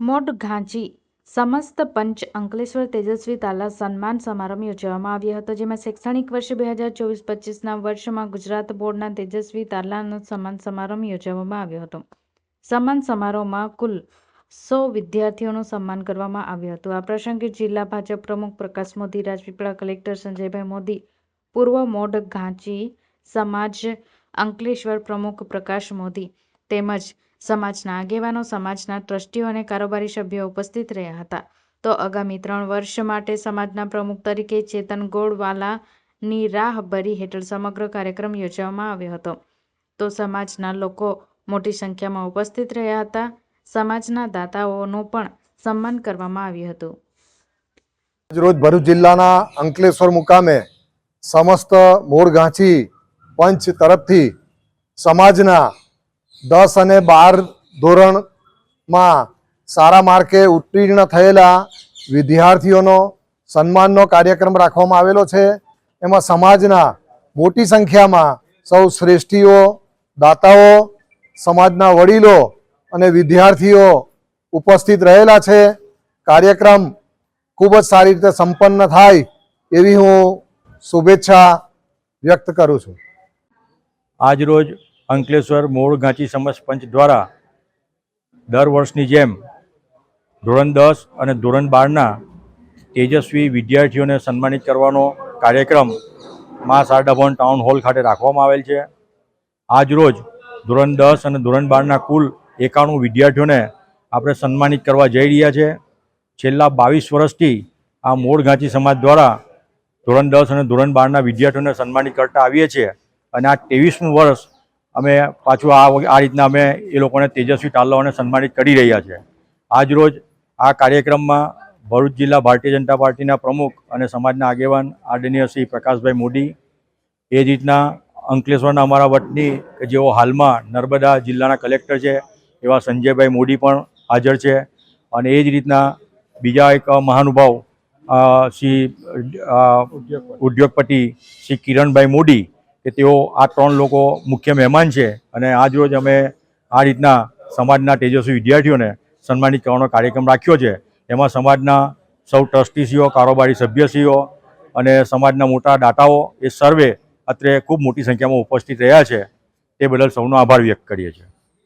Mode ઘાંચી સમસ્ત પંચ અંકલેશ્વર તેજસ્વી તાલા સન્માન સમારંભ યોજવામાં આવ્યો હતો, જેમાં શૈક્ષણિક વર્ષ બે હજાર ચોવીસ પચીસના વર્ષમાં ગુજરાત બોર્ડના તેજસ્વી તાલાનો સન્માન સમારંભ યોજવામાં આવ્યો હતો. સન્માન સમારોહમાં કુલ સો વિદ્યાર્થીઓનું સન્માન કરવામાં આવ્યું હતું. આ પ્રસંગે જિલ્લા ભાજપ પ્રમુખ પ્રકાશ મોદી, રાજપીપળા કલેક્ટર સંજયભાઈ મોદી, પૂર્વ મોડ ઘાંચી સમાજ અંકલેશ્વર પ્રમુખ પ્રકાશ મોદી તેમજ સમાજના આગેવાનો, સમાજના ટ્રસ્ટીઓ અને કારોબારી સભ્યો ઉપસ્થિત રહ્યા હતા. તો આગામી ત્રણ વર્ષ માટે સમાજના પ્રમુખ તરીકે ચેતન ગોળવાલાની રાહબરી હેઠળ સમગ્ર કાર્યક્રમ યોજવામાં આવ્યો હતો. તો સમાજના લોકો મોટી સંખ્યામાં ઉપસ્થિત રહ્યા હતા. સમાજના દાતાઓનું પણ સન્માન કરવામાં આવ્યું હતું. રોજ ભરૂચ જિલ્લાના અંકલેશ્વર મુકામે સમસ્ત મૂળ પંચ તરફથી સમાજના દસ અને બાર ધોરણમાં સારા માર્કે ઉત્તીર્ણ થયેલા વિદ્યાર્થીઓનો સન્માનનો કાર્યક્રમ રાખવામાં આવેલો છે. એમાં સમાજના મોટી સંખ્યામાં સૌ શ્રેષ્ઠીઓ, દાતાઓ, સમાજના વડીલો અને વિદ્યાર્થીઓ ઉપસ્થિત રહેલા છે. કાર્યક્રમ ખૂબ જ સારી રીતે સંપન્ન થાય એવી હું શુભેચ્છા વ્યક્ત કરું છું. આજરોજ અંકલેશ્વર મૂળ ગાંચી સમાજ પંચ દ્વારા દર વર્ષની જેમ ધોરણ દસ અને ધોરણ બારના તેજસ્વી વિદ્યાર્થીઓને સન્માનિત કરવાનો કાર્યક્રમ મા શારદાભવન ટાઉન હોલ ખાતે રાખવામાં આવેલ છે. આજરોજ ધોરણ દસ અને ધોરણ બારના કુલ એકાણું વિદ્યાર્થીઓને આપણે સન્માનિત કરવા જઈ રહ્યા છે. છેલ્લા બાવીસ વર્ષથી આ મોળ ગાંચી સમાજ દ્વારા ધોરણ દસ અને ધોરણ બારના વિદ્યાર્થીઓને સન્માનિત કરતા આવીએ છીએ અને આ ત્રેવીસમું વર્ષ અમે પાછું આ આ રીતના અમે એ લોકોને તેજસ્વી તાલાઓને સન્માનિત કરી રહ્યા છે. આજરોજ આ કાર્યક્રમમાં ભરૂચ જિલ્લા ભારતીય જનતા પાર્ટીના પ્રમુખ અને સમાજના આગેવાન આદરણીય શ્રી પ્રકાશભાઈ મોદી, એ જ રીતના અંકલેશ્વરના અમારા વતની કે જેઓ હાલમાં નર્મદા જિલ્લાના કલેક્ટર છે, એવા સંજયભાઈ મોદી પણ હાજર છે અને એ જ રીતના બીજા એક મહાનુભાવ શ્રી ઉદ્યોગપતિ શ્રી કિરણભાઈ મોદી કે તેઓ આ ત્રણ લોકો મુખ્ય મહેમાન છે અને આજ રોજ અમે આ રીતના સમાજના તેજસ્વી વિદ્યાર્થીઓને સન્માનિત કરવાનો કાર્યક્રમ રાખ્યો છે. એમાં સમાજના સૌ ટ્રસ્ટીસીઓ, કારોબારી સભ્યશ્રીઓ અને સમાજના મોટા દાતાઓ એ સર્વે અત્રે ખૂબ મોટી સંખ્યામાં ઉપસ્થિત રહ્યા છે. તે બદલ સૌનો આભાર વ્યક્ત કરીએ છીએ.